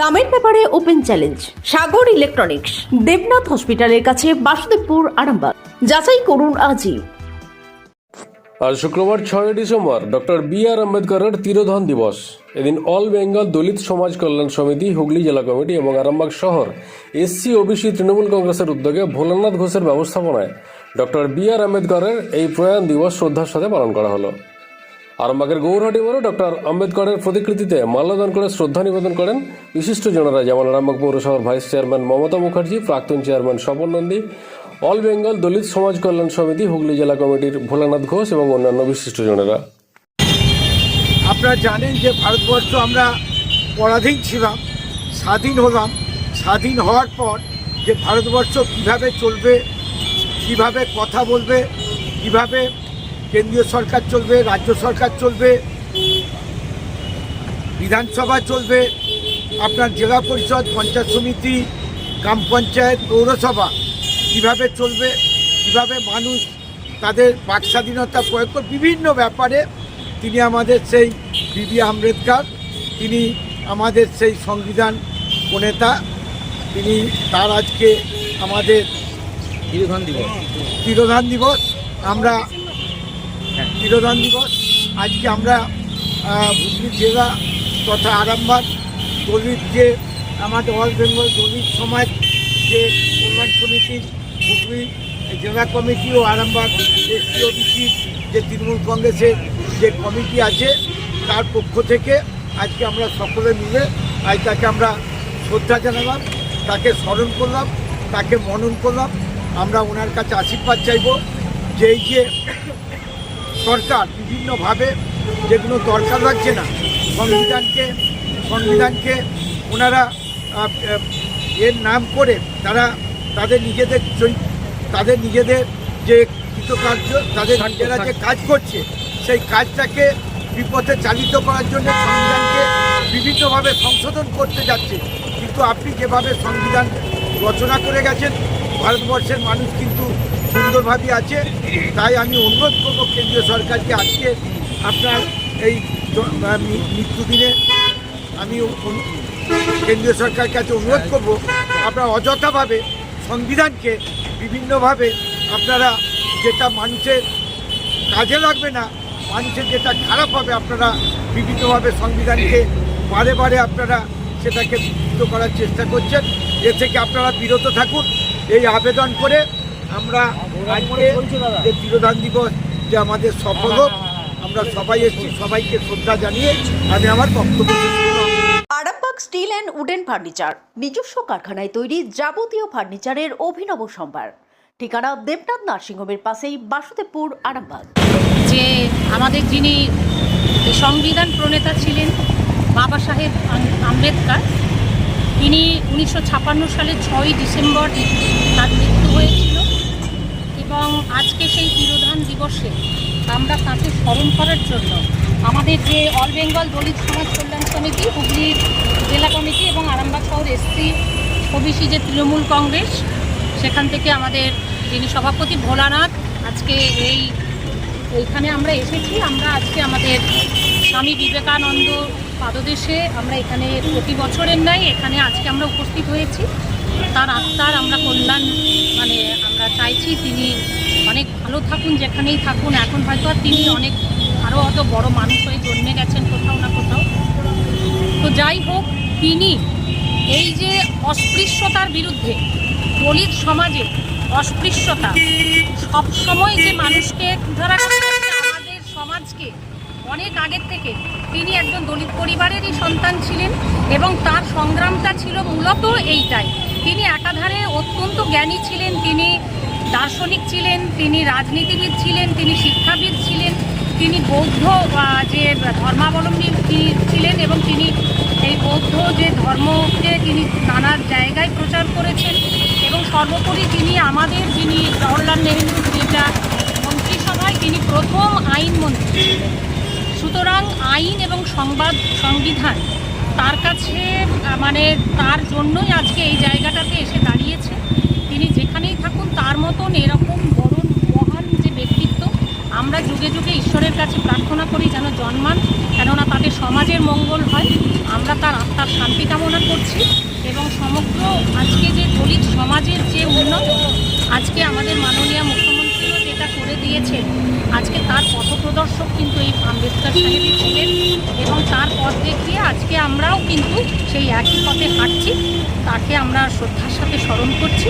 দামের ব্যাপারে open challenge, Sagar electronics, Debnath হসপিটালের কাছে বাসুদেবপুর, আরামবাগ। যাচাই করুন আজই। আজ শুক্রবার ছয় ডিসেম্বর, ডক্টর বি আর আম্বেদকরের তিরোধন দিবস। এদিন অল বেঙ্গল দলিত সমাজ কল্যাণ সমিতি, হুগলি জেলা কমিটি এবং আরামবাগ শহর এসসি ওবিসি তৃণমূল কংগ্রেসের উদ্যোগে ভোলানাথ ঘোষের ব্যবস্থাপনায় ডক্টর বি আর আম্বেদকরের এই প্রয়াণ দিবস শ্রদ্ধার সাথে পালন করা হলো। আরামবাগের গৌরহাটি মোড়ে ডক্টর আম্বেদকরের প্রতিকৃতিতে মাল্যদান করে শ্রদ্ধা নিবেদন করেন বিশিষ্ট বিশিষ্টজনেরা যেমন আরামবাগ পৌরসভার ভাইস চেয়ারম্যান মমতা মুখার্জি, প্রাক্তন চেয়ারম্যান স্বপন নন্দী, অল বেঙ্গল দলিত সমাজ কল্যাণ সমিতি, হুগলি জেলা কমিটির ভোলানাথ ঘোষ এবং অন্যান্য বিশিষ্ট বিশিষ্টজনেরা আপনারা জানেন যে ভারতবর্ষ আমরা পরাধীন ছিলাম, স্বাধীন হলাম। স্বাধীন হওয়ার পর যে ভারতবর্ষ কীভাবে চলবে, কীভাবে কথা বলবে, কীভাবে কেন্দ্রীয় সরকার চলবে রাজ্য সরকার চলবে বিধানসভা চলবে আপনার জেলা পরিষদ পঞ্চায়েত সমিতি গ্রাম পঞ্চায়েত পৌরসভা কীভাবে চলবে কীভাবে মানুষ তাদের বাক স্বাধীনতা প্রয়োগ করে বিভিন্ন ব্যাপারে তিনি আমাদের সেই বিবি আম্বেদকর তিনি আমাদের সেই সংবিধান প্রণেতা তিনি তার আজকে আমাদের তিরোধান দিবস। তিরোধান দিবস আমরা তিরোধান দিবস। আজকে আমরা হুগলি জেলা তথা আরামবাগ দলিত যে, আমাদের অল বেঙ্গল দলিত সমাজ যে কল্যাণ সমিতির হুগলি জেলা কমিটি ও আরামবাগ এসপি ওবিসি যে তৃণমূল কংগ্রেসের যে কমিটি আছে, তার পক্ষ থেকে আজকে আমরা সকলে মিলে আজ তাকে আমরা শ্রদ্ধা জানালাম, তাকে স্মরণ করলাম, তাকে মনন করলাম। আমরা ওনার কাছে আশীর্বাদ চাইব। যে এই যে সরকার বিভিন্নভাবে যেগুলো দরকার লাগছে না সংবিধানকে সংবিধানকে ওনারা এর নাম করে তারা তাদের নিজেদের তাদের নিজেদের যে কৃতকার্য তাদের নিজেরা যে কাজ করছে সেই কাজটাকে বিপথে চালিত করার জন্য সংবিধানকে বিভিন্নভাবে সংশোধন করতে যাচ্ছে। কিন্তু আপনি যেভাবে সংবিধান রচনা করে গেছেন ভারতবর্ষের মানুষ কিন্তু সুন্দরভাবে আছে। তাই আমি অনুরোধ করব কেন্দ্রীয় সরকারকে আজকে আপনার এই মৃত্যুদিনে আমি কেন্দ্রীয় সরকারের কাছে অনুরোধ করব আপনারা অযথাভাবে সংবিধানকে বিভিন্নভাবে আপনারা যেটা মানুষের কাজে লাগবে না, মানুষের যেটা খারাপ হবে আপনারা বিভিন্নভাবে সংবিধানকে বারে বারে আপনারা সেটাকে বিকৃত করার চেষ্টা করছেন। এ থেকে আপনারা বিরত থাকুন। এই আবেদন করে আমরা আজকে যে তিরোধান দিবস যে আমাদের সফল হোক আমরা সবাই এসেছি সবাইকে শ্রদ্ধা জানিয়ে আমি আমার বক্তব্য Arambagh steel and wooden furniture নিজস্ব কারখানায় তৈরি যাবতীয় ফার্নিচারের অভিনব সম্ভার। ঠিকানা দেবনাথ নার্সিংহোমের পাশেই বাসুদেবপুর আরামবাগ। যে আমাদের যিনি সংবিধান প্রণেতা ছিলেন বাবা সাহেব আম- আম্বেদকর তিনি উনিশশো ছাপান্ন সালের ছয়ই ডিসেম্বর তার মৃত্যু হয়েছিল। এবং আজকে সেই তিরোধান দিবসে আমরা তাকে স্মরণ করার জন্য আমাদের যে অল বেঙ্গল দলিত সমাজ কল্যাণ সমিতি হুগলি জেলা কমিটি এবং আরামবাগ শহর এসসি ওবিসি যে তৃণমূল কংগ্রেস, সেখান থেকে আমাদের যিনি সভাপতি ভোলানাথ, আজকে এই, এইখানে আমরা এসেছি। আমরা আজকে আমাদের স্বামী বিবেকানন্দ পাদদেশে আমরা এখানে প্রতি বছরের নাই এখানে আজকে আমরা উপস্থিত হয়েছি। তার আত্মার আমরা কল্যাণ মানে আমরা চাইছি তিনি অনেক ভালো থাকুন, যেখানেই থাকুন। এখন হয়তো আর তিনি অনেক আরও অত বড় মানুষ হয়ে জন্মে গেছেন কোথাও না কোথাও। তো যাই হোক, তিনি এই যে অস্পৃশ্যতার বিরুদ্ধে, দলিত সমাজে অস্পৃশ্যতা, সবসময় যে মানুষকে ধরা আমাদের সমাজকে, অনেক আগের থেকে তিনি একজন দলিত পরিবারেরই সন্তান ছিলেন এবং তার সংগ্রামটা ছিল মূলত এইটাই। তিনি একাধারে অত্যন্ত জ্ঞানী ছিলেন, তিনি দার্শনিক ছিলেন, তিনি রাজনীতিবিদ ছিলেন, তিনি শিক্ষাবিদ ছিলেন, তিনি বৌদ্ধ যে ধর্মাবলম্বী ছিলেন এবং তিনি এই বৌদ্ধ যে ধর্মকে তিনি নানা জায়গায় প্রচার করেছেন এবং সর্বোপরি তিনি আমাদের যিনি জওহরলাল নেহরু, যেটা মন্ত্রিসভায় তিনি প্রথম আইনমন্ত্রী সুতরাং আইন এবং সংবাদ, সংবিধান তার কাছে মানে তার জন্যই আজকে এই জায়গাটাতে এসে দাঁড়িয়েছে। তিনি যেখানেই থাকুন, তার মতন এরকম বড়, মহান যে ব্যক্তিত্ব আমরা যুগে যুগে ঈশ্বরের কাছে প্রার্থনা করি যেন জন্মান, কেননা তাতে সমাজের মঙ্গল হয়। আমরা তার আত্মার শান্তি কামনা করছি এবং সমগ্র আজকে যে দলিত সমাজের যে উন্নত আজকে আমাদের মাননীয় করে দিয়েছেন। আজকে তার পথপ্রদর্শক কিন্তু এই আম্বেদকর সাহেবই ছিলেন এবং তার পথ দেখিয়ে আজকে আমরাও কিন্তু সেই একই পথে হাঁটছি। তাকে আমরা শ্রদ্ধার সাথে স্মরণ করছি।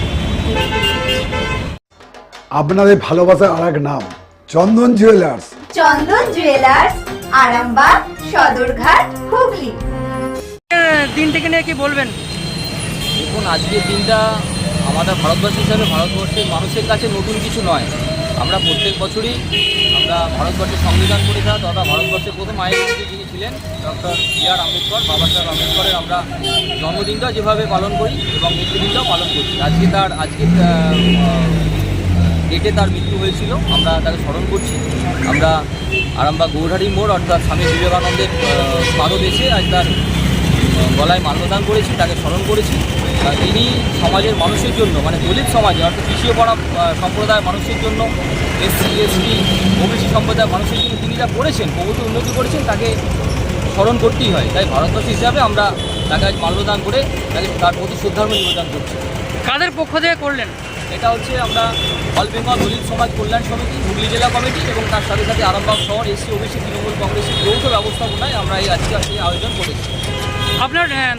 আপনাদের ভালোবাসার আর এক নাম চন্দন জুয়েলার্স। চন্দন জুয়েলার্স আরামবাগ সদরঘাট হুগলি। দিনটিকে নিয়ে কি বলবেন? দেখুন আজকের দিনটা আমাদের ভারতবর্ষ হিসাবে ভারতবর্ষের মানুষের কাছে নতুন কিছু নয়। আমরা প্রত্যেক বছরই আমরা ভারতবর্ষের সংবিধান পরীক্ষা তথা ভারতবর্ষের প্রথম আইনমন্ত্রী যিনি ছিলেন, ডক্টর বি আর আম্বেদকর, বাবা সাহেব আম্বেদকরের আমরা জন্মদিনটাও যেভাবে পালন করি এবং মৃত্যুদিনটাও পালন করছি আজকে তার, আজকে ডেটে তার মৃত্যু হয়েছিল, আমরা তাকে স্মরণ করছি। আমরা আরামবাগ গৌরহারি মোড় অর্থাৎ স্বামী বিবেকানন্দের পাদদেশে আজ তার গলায় মাল্যদান করেছি, তাকে স্মরণ করেছি। তিনি সমাজের মানুষের জন্য মানে দলিত সমাজে অর্থাৎ পিছিয়ে পড়া সম্প্রদায়ের মানুষের জন্য এসসি এসটি ওবিসি সম্প্রদায়ের মানুষের জন্য তিনি যা করেছেন বহুতো উন্নতি করেছেন তাকে স্মরণ করতেই হয়। তাই ভারতবর্ষ হিসাবে আমরা তাকে আজ মাল্যদান করে তাকে তার প্রতি শ্রদ্ধার্ম নিবেদন করছি। কাদের পক্ষ থেকে করলেন? এটা হচ্ছে আমরা অল বেঙ্গল দলিত সমাজ কল্যাণ সমিতি হুগলি জেলা কমিটি এবং তার সাথে সাথে আরামবাগ শহর এসসি ওবিসি তৃণমূল কংগ্রেসের যৌথ ব্যবস্থাপনায় আমরা এই আজকে এই আয়োজন করেছি। আপনার উম,